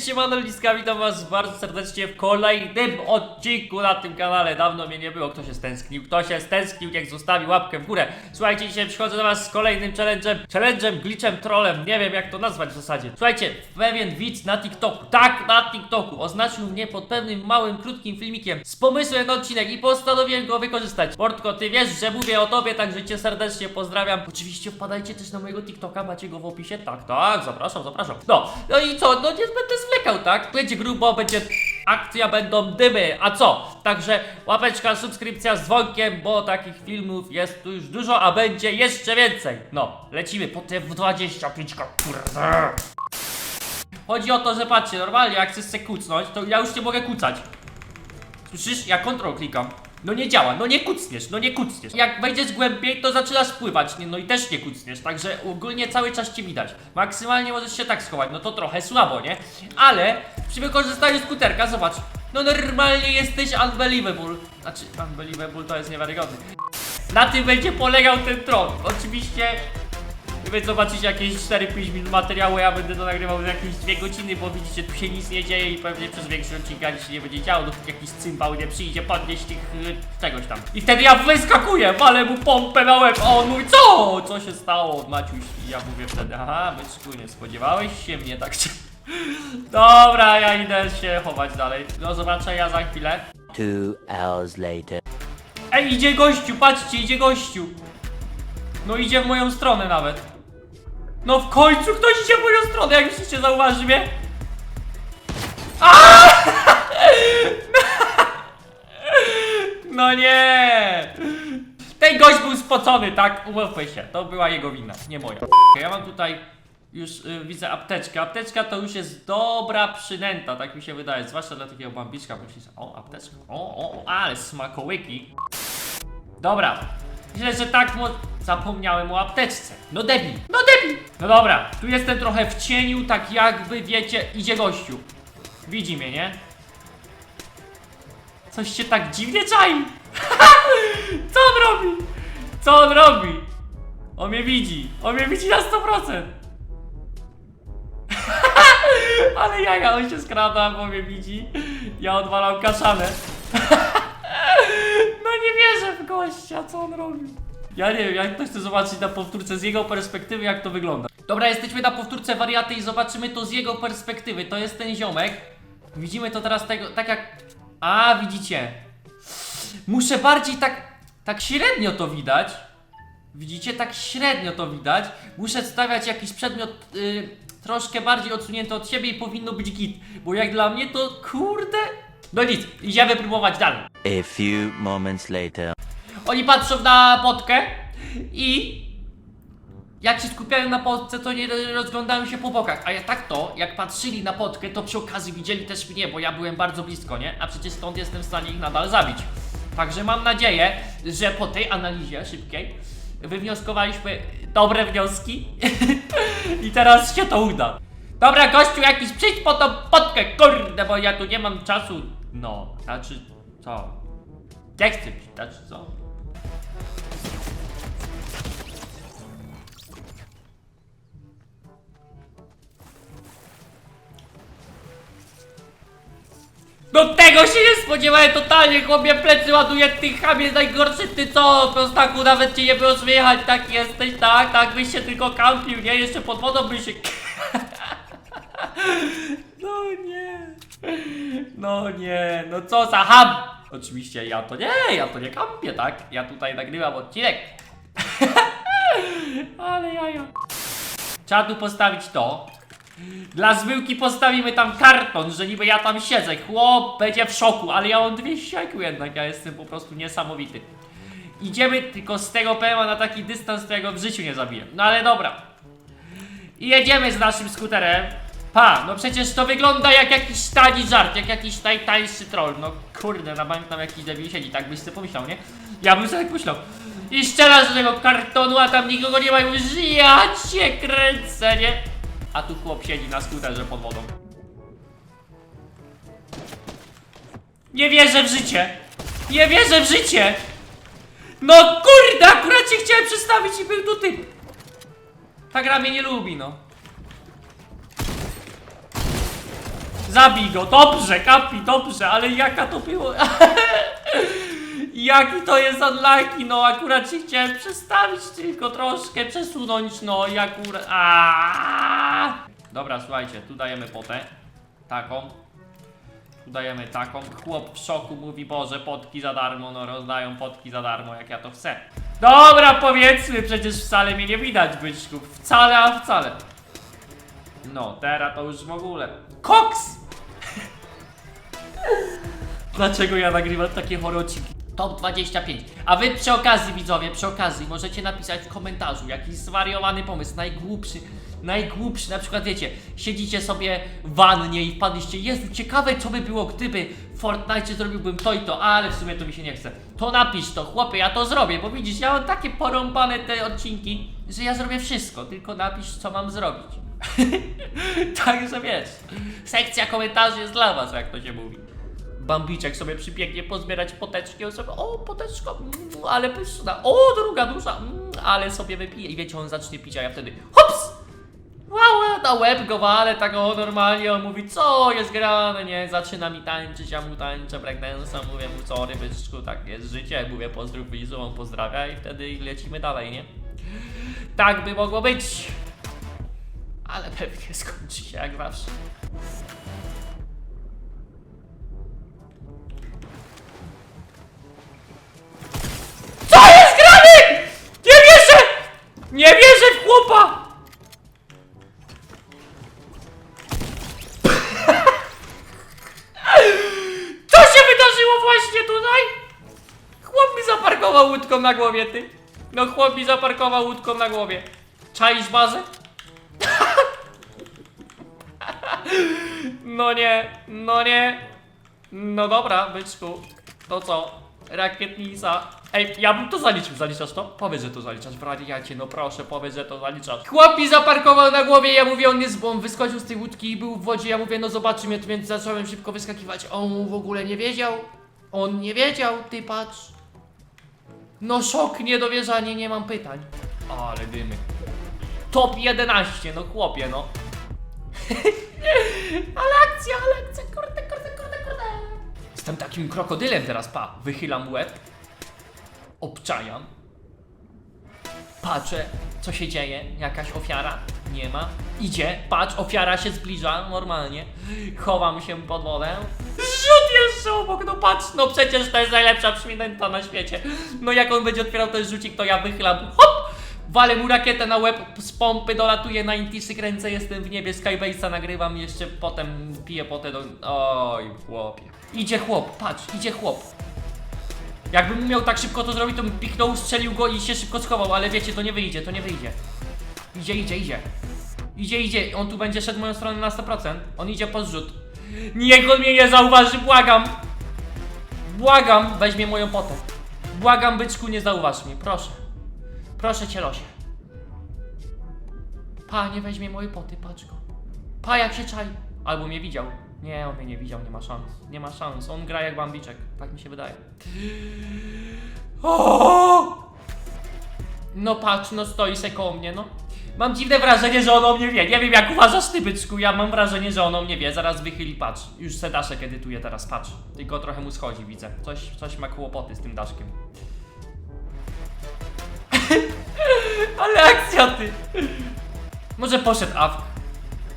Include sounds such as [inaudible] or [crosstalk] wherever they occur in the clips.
Cześć, siemano Liska, witam was bardzo serdecznie w kolejnym odcinku na tym kanale. Dawno mnie nie było, kto się stęsknił, kto się stęsknił, niech zostawi łapkę w górę. Słuchajcie, dzisiaj przychodzę do was z kolejnym challenge'em, challenge'em, glitchem, trollem, nie wiem jak to nazwać w zasadzie. Słuchajcie, pewien widz na TikToku, tak, na TikToku, oznaczył mnie pod pewnym małym, krótkim filmikiem z pomysłem na odcinek i postanowiłem go wykorzystać. Portko, ty wiesz, że mówię o tobie, także cię serdecznie pozdrawiam. Oczywiście wpadajcie też na mojego TikToka, macie go w opisie, tak, tak, zapraszam, zapraszam. No, no i co, no nie będę zwlekał, tak? Będzie grubo, będzie akcja, będą dymy, a co? Także łapeczka, subskrypcja z dzwonkiem, bo takich filmów jest tu już dużo, a będzie jeszcze więcej. No, lecimy po te 25 kurde. Chodzi o to, że patrzcie, normalnie jak chcesz se kucnąć, to ja już nie mogę kucać. Słyszysz? Ja kontrol klikam. No nie działa, no nie kucniesz, no nie kucniesz. Jak wejdziesz głębiej, to zaczynasz pływać, nie, no i też nie kucniesz, także ogólnie cały czas cię widać. Maksymalnie możesz się tak schować, no to trochę słabo, nie? Ale przy wykorzystaniu skuterka, zobacz, no normalnie jesteś unbelievable. Znaczy, unbelievable to jest niewiarygodny. Na tym będzie polegał ten tron. Oczywiście Wy zobaczycie jakieś 4-5 minut materiału, ja będę to nagrywał jakieś 2 godziny, bo widzicie, tu się nic nie dzieje i pewnie przez większość odcinka nic się nie będzie działo, dopóki jakiś cymbał nie przyjdzie podnieść tych y, czegoś tam. I wtedy ja wyskakuję, walę mu pompę na łeb, o mój co? Co się stało, Maciuś? I ja mówię wtedy, aha, byczku, nie spodziewałeś się mnie tak [laughs] Dobra, ja idę się chować dalej. Do zobaczenia za chwilę. Two hours later. Ej, idzie gościu, patrzcie, idzie gościu. No idzie w moją stronę nawet. No w końcu ktoś idzie w moją stronę, jak myślicie, zauważy mnie? No nie! Ten gość był spocony, tak? Umówmy się, to była jego wina, nie moja. Ja mam tutaj już y, widzę apteczkę. Apteczka to już jest dobra przynęta, tak mi się wydaje. Zwłaszcza dla takiego bambiczka, bo myślisz, o apteczka, o, o, o, ale smakołyki. Dobra. Źle, że tak mo... Zapomniałem o apteczce. No debil. No. No dobra. Tu jestem trochę w cieniu, tak jakby, wiecie, idzie gościu. Widzi mnie, nie? Coś się tak dziwnie czai. [laughs] Co on robi? Co on robi? On mnie widzi. On mnie widzi na 100%. [laughs] Ale jaja, on się skrada, bo mnie widzi. Ja odwalam kaszanę. [laughs] No nie wierzę w gościa, co on robi. Ja nie wiem, jak ktoś chce zobaczyć na powtórce z jego perspektywy, jak to wygląda. Dobra, jesteśmy na powtórce wariaty i zobaczymy to z jego perspektywy. To jest ten ziomek. Widzimy to teraz tego, tak jak... A, widzicie. Muszę bardziej tak, tak średnio to widać. Widzicie, tak średnio to widać. Muszę stawiać jakiś przedmiot y, troszkę bardziej odsunięty od siebie i powinno być git. Bo jak dla mnie to kurde... No nic, idziemy próbować dalej. A few moments later. Oni patrzą na potkę i jak się skupiają na potce, to nie rozglądają się po bokach. A ja tak to, jak patrzyli na potkę, to przy okazji widzieli też mnie, bo ja byłem bardzo blisko, nie? A przecież stąd jestem w stanie ich nadal zabić. Także mam nadzieję, że po tej analizie szybkiej wywnioskowaliśmy dobre wnioski [laughs] i teraz się to uda. Dobra, gościu jakiś, przyjdź po tą potkę, kurde, bo ja tu nie mam czasu. No, znaczy, co? Nie chcę znaczy co? No tego się nie spodziewałem totalnie, chłopie plecy ładuje, ty chamie najgorszy, ty co, prostaku, nawet cię nie było słychać, tak jesteś, tak, tak, byś się tylko kampił, nie, jeszcze pod wodą byś się... [laughs] No nie, no nie, no co za ham! Oczywiście ja to nie, ja to nie kampię, tak, ja tutaj nagrywam odcinek. [laughs] Ale jaja. Trzeba tu postawić to. Dla zmyłki postawimy tam karton, że niby ja tam siedzę. Chłop będzie w szoku, ale ja mam dwie siekły jednak, ja jestem po prostu niesamowity. Idziemy tylko z tego PMA na taki dystans, którego w życiu nie zabiję. No ale dobra. I jedziemy z naszym skuterem. Pa, no przecież to wygląda jak jakiś tani żart, jak jakiś najtańszy troll. No kurde, na bank tam jakiś debil siedzi, tak byś sobie pomyślał, nie? Ja bym sobie tak myślał. I strzela z tego kartonu, a tam nikogo nie ma i ja cię kręcę, nie? A tu chłop siedzi na skuterze pod wodą. Nie wierzę w życie! Nie wierzę w życie! No kurde, akurat się chciałem przestawić i był tu typ. Ta gra mnie nie lubi, no. Zabij go, dobrze, kapi, dobrze, ale jaka to było... [laughs] Jaki to jest unlucky, no akurat się chciałem przestawić tylko troszkę, przesunąć, no i akurat... Dobra, słuchajcie, tu dajemy potę. Taką. Tu dajemy taką. Chłop w szoku mówi, Boże, potki za darmo, no rozdają potki za darmo, jak ja to chcę. Dobra, powiedzmy, przecież wcale mnie nie widać, byczków. Wcale, a wcale. No, teraz to już w ogóle. Koks! Dlaczego ja nagrywam takie horociki? Top 25. A wy przy okazji, widzowie, przy okazji możecie napisać w komentarzu jakiś zwariowany pomysł, najgłupszy, najgłupszy, na przykład wiecie, siedzicie sobie w wannie i wpadliście, Jezu, ciekawe co by było, gdyby w Fortnite zrobiłbym to i to, ale w sumie to mi się nie chce. To napisz to, chłopie, ja to zrobię, bo widzisz, ja mam takie porąbane te odcinki, że ja zrobię wszystko, tylko napisz co mam zrobić. [laughs] Także wiesz, sekcja komentarzy jest dla was, jak to się mówi. Bambiczek sobie przybiegnie pozbierać poteczki, on sobie, o poteczko, mm, ale pyszna, o druga dusza, mm, ale sobie wypije i wiecie, on zacznie pić, a ja wtedy hops! Wow, na łeb go wale, tak o normalnie, on mówi, co jest grane, nie, zaczyna mi tańczyć, ja mu tańczę breakdance'a, mówię mu, sorry byczku, tak jest życie, mówię, pozdrów Wizu, on pozdrawia i wtedy lecimy dalej, nie? Tak by mogło być, ale pewnie skończy się jak zawsze. Na głowie, ty. No chłop mi zaparkował łódką na głowie. Czaisz bazę? [laughs] No nie, no nie. No dobra, byczku. To co? Rakietnica. Ej, ja bym to zaliczył. Zaliczasz to? Powiedz, że to zaliczasz. Wariacie, no proszę, powiedz, że to zaliczasz. Chłop zaparkował na głowie, ja mówię, on jest, bo on wyskoczył z tej łódki i był w wodzie. Ja mówię, no zobaczymy, więc zacząłem szybko wyskakiwać. On w ogóle nie wiedział. On nie wiedział, ty patrz. No szok, niedowierzanie, nie mam pytań. Ale dymy. Top 11, no chłopie, no. [laughs] Ale akcja, ale akcja, kurde, kurde, kurde, kurde. Jestem takim krokodylem teraz, pa. Wychylam łeb. Obczajam. Patrzę, co się dzieje. Jakaś ofiara? Nie ma. Idzie, patrz, ofiara się zbliża, normalnie. Chowam się pod wodę. Jeszcze obok, no patrz, no przecież to jest najlepsza przynęta na świecie. No jak on będzie otwierał ten rzucik, to ja wychylam, hop! Walę mu rakietę na łeb, z pompy dolatuję na intisy, kręcę, jestem w niebie, Skybase'a nagrywam, jeszcze potem piję potę do... Oj, chłopie. Idzie chłop, patrz, idzie chłop. Jakbym umiał tak szybko to zrobić, to bym piknął, strzelił go i się szybko schował, ale wiecie, to nie wyjdzie, to nie wyjdzie. Idzie, idzie, idzie. Idzie, idzie, on tu będzie szedł moją stronę na 100%. On idzie po zrzut. Niech on mnie nie zauważy, błagam! Błagam, weźmie moją potę. Błagam, byczku, nie zauważ mnie, proszę. Proszę cię, losie. Pa, nie weźmie mojej poty, patrz go. Pa, jak się czai. Albo mnie widział. Nie, on mnie nie widział, nie ma szans. Nie ma szans. On gra jak bambiczek. Tak mi się wydaje. O! No patrz, no stoi se koło mnie, no. Mam dziwne wrażenie, że on o mnie wie. Nie wiem jak uważasz ty, byczku. Ja mam wrażenie, że on o mnie wie. Zaraz wychyli, patrz. Już se daszek edytuje teraz, patrz. Tylko trochę mu schodzi, widzę. Coś, coś ma kłopoty z tym daszkiem. [laughs] Ale akcja ty! Może poszedł AFK.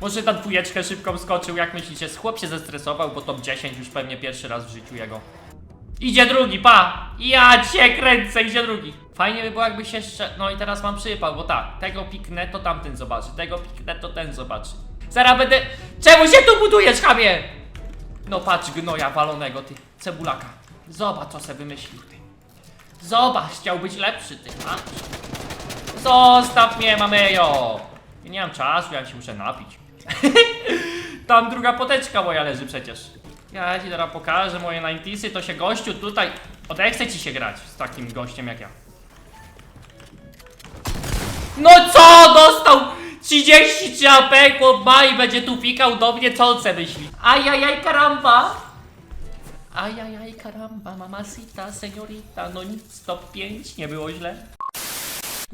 Może na dwójeczkę szybko skoczył, jak myślicie? Chłop się zestresował, bo top 10 już pewnie pierwszy raz w życiu jego. Idzie drugi, pa! Ja cię kręcę, idzie drugi. Fajnie by było jakby się jeszcze... No i teraz mam przypał, bo tak, tego piknę, to tamten zobaczy, tego piknę, to ten zobaczy. Zaraz będę... Czemu się tu budujesz, chamie? No patrz gnoja walonego, ty, cebulaka. Zobacz, co se wymyślił, ty. Zobacz, chciał być lepszy, ty, a? Zostaw mnie, mamejo! Ja nie mam czasu, ja się muszę napić. [laughs] Tam druga poteczka moja leży przecież. Ja ci teraz pokażę moje 90sy, to się gościu tutaj... Odechce ci się grać z takim gościem jak ja. No co? Dostał 33 AP, chłop ma i będzie tu pikał do mnie, co on se myśli? Ajajaj, karamba! Ajajaj, karamba, mamacita, seniorita, no nic, top 5, nie było źle.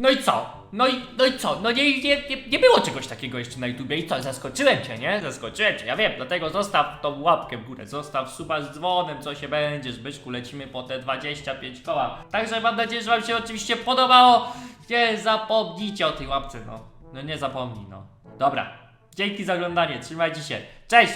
No i co? No i, no i co? No nie, nie, nie, było czegoś takiego jeszcze na YouTubie i co? Zaskoczyłem cię, nie? Zaskoczyłem cię, ja wiem, dlatego zostaw tą łapkę w górę, zostaw suba z dzwonem, co się będzie, Zbyszku, lecimy po te 25 koła. Także mam nadzieję, że wam się oczywiście podobało. Nie zapomnijcie o tej łapce, no. No nie zapomnij, no. Dobra. Dzięki za oglądanie, trzymajcie się. Cześć!